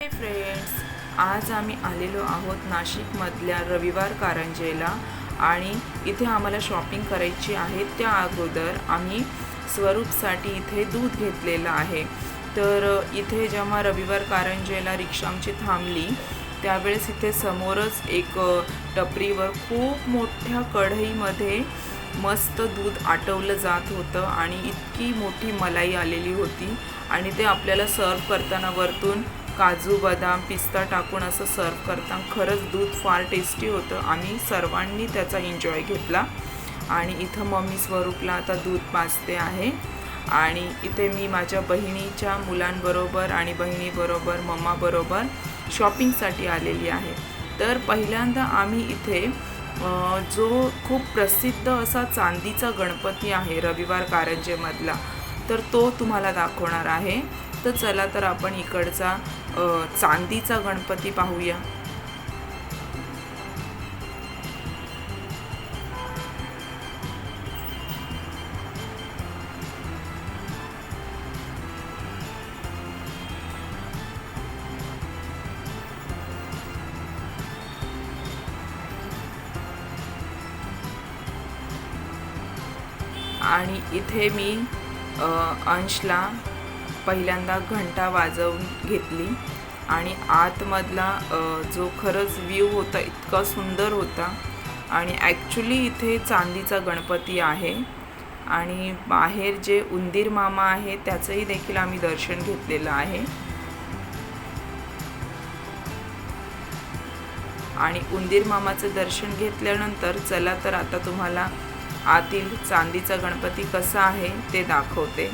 Hi friends आज आम्ही आलेलो आहोत नाशिकमधल्या रविवार कारंजेला आणि इथे आम्हाला शॉपिंग करायची आहे. त्या अगोदर आम्ही स्वरूपसाठी इथे दूध घेतलेलं आहे. तर इथे जेव्हा रविवार कारंजेला रिक्षा आमची थांबली त्यावेळेस इथे समोरच एक टपरीवर खूप मोठ्या कढईमध्ये मस्त दूध आटवलं जात होतं आणि इतकी मोठी मलाई आलेली होती आणि ते आपल्याला सर्व करताना वरतून काजू बदाम पिस्ता टाकून असं सर्व करताना खरंच दूध फार टेस्टी होतं. आम्ही सर्वांनी त्याचा एन्जॉय घेतला. आणि इथं मम्मी स्वरूपला आता दूध पाजते आहे. आणि इथे मी माझ्या बहिणीच्या मुलांबरोबर आणि बहिणीबरोबर मम्माबरोबर शॉपिंगसाठी आलेली आहे. तर पहिल्यांदा आम्ही इथे जो खूप प्रसिद्ध असा चांदीचा गणपती आहे रविवार कारंजेमधला तर तो तुम्हाला दाखवणार आहे. तर चला तर आपण इकडचा चांदीचा गणपती पाहूया. आणि इथे मी अंशला पहिल्यांदा घंटा वाजवून घेतली. आणि आतमधला जो खरंच व्ह्यू होता इतका सुंदर होता. आणि ॲक्च्युली इथे चांदीचा गणपती आहे. आणि बाहेर जे उंदीर मामा आहे त्याचंही देखील आम्ही दर्शन घेतलेलं आहे. आणि उंदीर मामाचं दर्शन घेतल्यानंतर चला तर आता तुम्हाला आतील चांदीचा गणपती कसा आहे ते दाखवते.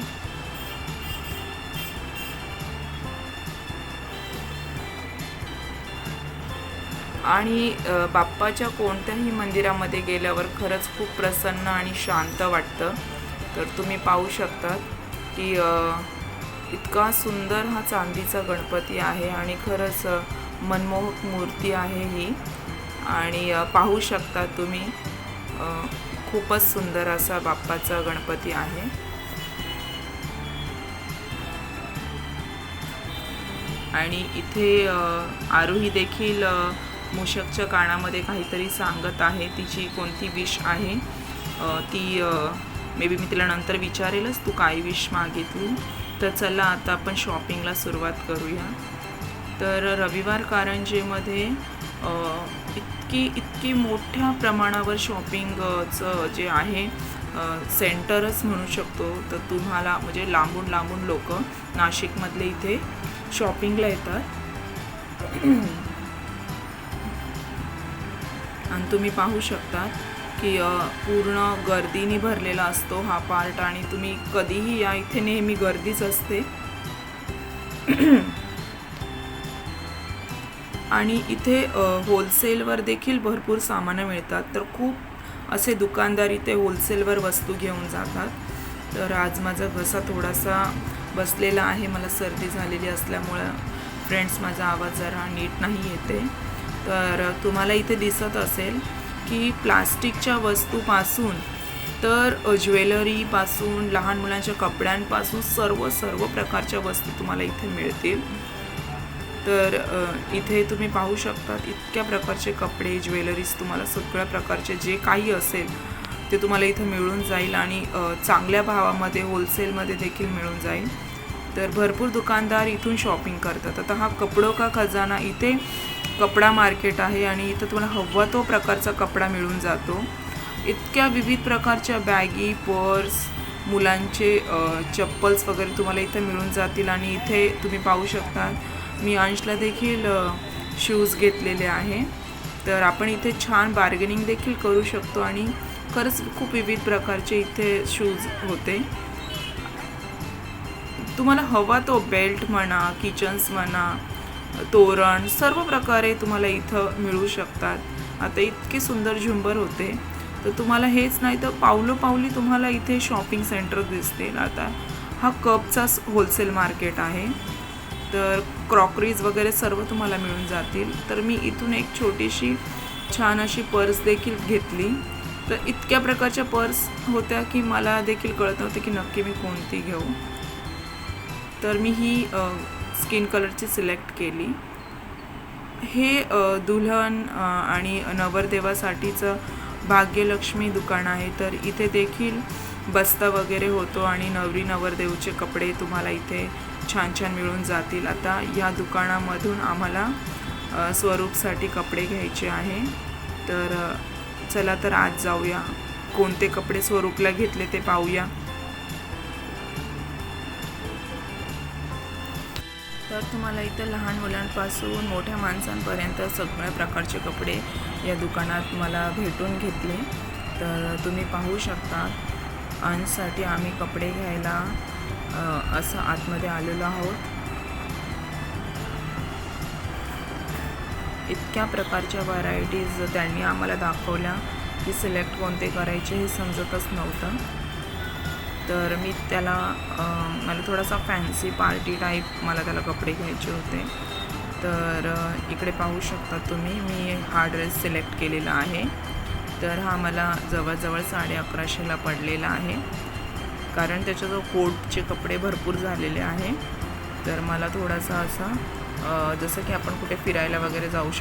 आणि बाप्पाच्या कोणत्याही मंदिरामध्ये गेल्यावर खरंच खूप प्रसन्न आणि शांत वाटतं. तर तुम्ही पाहू शकतात की इतका सुंदर हा चांदीचा गणपती आहे आणि खरंच मनमोहक मूर्ती आहे ही. आणि पाहू शकता तुम्ही खूपच सुंदर असा बाप्पाचा गणपती आहे. आणि इथे आरोही देखील मूषकच्या कानामध्ये काहीतरी सांगत आहे तिची कोणती विश आहे? ती मे बी मी तिला नंतर विचारेलच तू काय विश मागितली? तर चला आता आपण शॉपिंगला सुरुवात करूया. तर रविवार कारंजेमध्ये इतकी इतकी मोठ्या प्रमाणावर शॉपिंगचं जे आहे सेंटरच म्हणू शकतो. तर तुम्हाला म्हणजे लांबून लांबून लोक नाशिकमधले इथे शॉपिंगला येतात. आणि तुम्ही पाहू शकता की पूर्ण गर्दीने भरलेला असतो हा पार्ट आणि तुम्ही कधीही या इथे नेहमी गर्दीच असते. आणि इथे होलसेलवर देखील भरपूर सामानं मिळतात. तर खूप असे दुकानदार इथे होलसेलवर वस्तू घेऊन जातात. तर आज माझा घसा थोडासा बसलेला आहे. मला सर्दी झालेली असल्यामुळं फ्रेंड्स माझा आवाज जरा नीट नाही येते. तर तुम्हाला इथे दिसत असेल की प्लास्टिकच्या वस्तूपासून तर ज्वेलरीपासून लहान मुलांच्या कपड्यांपासून सर्व सर्व प्रकारच्या वस्तू तुम्हाला इथे मिळतील. तर इथे तुम्ही पाहू शकतात इतक्या प्रकारचे कपडे ज्वेलरीज तुम्हाला सगळ्या प्रकारचे जे काही असेल ते तुम्हाला इथं मिळून जाईल आणि चांगल्या भावामध्ये होलसेलमध्ये देखील मिळून जाईल. तर भरपूर दुकानदार इथून शॉपिंग करतात. आता हा कपडो का खजाना इथे कपडा मार्केट आहे आणि इथं तुम्हाला हवा तो प्रकारचा कपडा मिळून जातो. इतक्या विविध प्रकारच्या बॅगी पर्स मुलांचे चप्पल्स वगैरे तुम्हाला इथे मिळून जातील आणि इथे तुम्ही पाहू शकता मी अंशला देखील शूज घेतलेले आहे. तर आपण इथे छान बार्गेनिंग देखील करू शकतो आणि खरंच खूप विविध प्रकारचे इथे शूज होते. तुम्हाला हवा तो बेल्ट म्हणा किचन्स म्हणा तोरण सर्व प्रकारे तुम्हाला इथं मिळू शकतात. आता इतके सुंदर झुंबर होते. तर तुम्हाला हेच नाही तर पावलो पावली तुम्हाला इथे शॉपिंग सेंटर दिसतील. आता हा कपचा होलसेल मार्केट आहे. तर क्रॉकरीज वगैरे सर्व तुम्हाला मिळून जातील. तर मी इथून एक छोटीशी छान अशी पर्स देखील घेतली. तर इतक्या प्रकारच्या पर्स होत्या की मला देखील कळत नव्हतं की नक्की मी कोणती घेऊ. तर मी ही स्किन कलरची सिलेक्ट केली. हे दुल्हन आणि नवरदेवासाठीचं भाग्यलक्ष्मी दुकान आहे. तर इथे देखील बस्ता वगैरे होतो आणि नवरी नवरदेवचे कपडे तुम्हाला इथे छान छान मिळून जातील. आता या दुकानामधून आम्हाला स्वरूपसाठी कपडे घ्यायचे आहे. तर चला तर आज जाऊया. कोणते कपडे स्वरूपला घेतले ते पाहूया. तर तुम्हाला इथं लहान मुलांपासून मोठ्या माणसांपर्यंत सगळ्या प्रकारचे कपडे या दुकानात मला भेटून घेतले. तर तुम्ही पाहू शकता. अंशसाठी आम्ही कपडे घ्यायला असं आतमध्ये आलेलो आहोत. इतक्या प्रकारच्या व्हरायटीज त्यांनी आम्हाला दाखवल्या की सिलेक्ट कोणते करायचे हे समजतच नव्हतं. तर मी त्याला मला थोडासा फॅन्सी पार्टी टाईप मला त्याला कपडे घ्यायचे होते. तर इकडे पाहू शकता तुम्ही मी हा ड्रेस सिलेक्ट केलेला आहे. तर हा मला जवळजवळ साडे अकराशेला पडलेला आहे. कारण त्याच्याजवळ कोटचे कपडे भरपूर झालेले आहे. तर मला थोडासा असा जसं की आपण कुठे फिरायला वगैरे जाऊ शकतो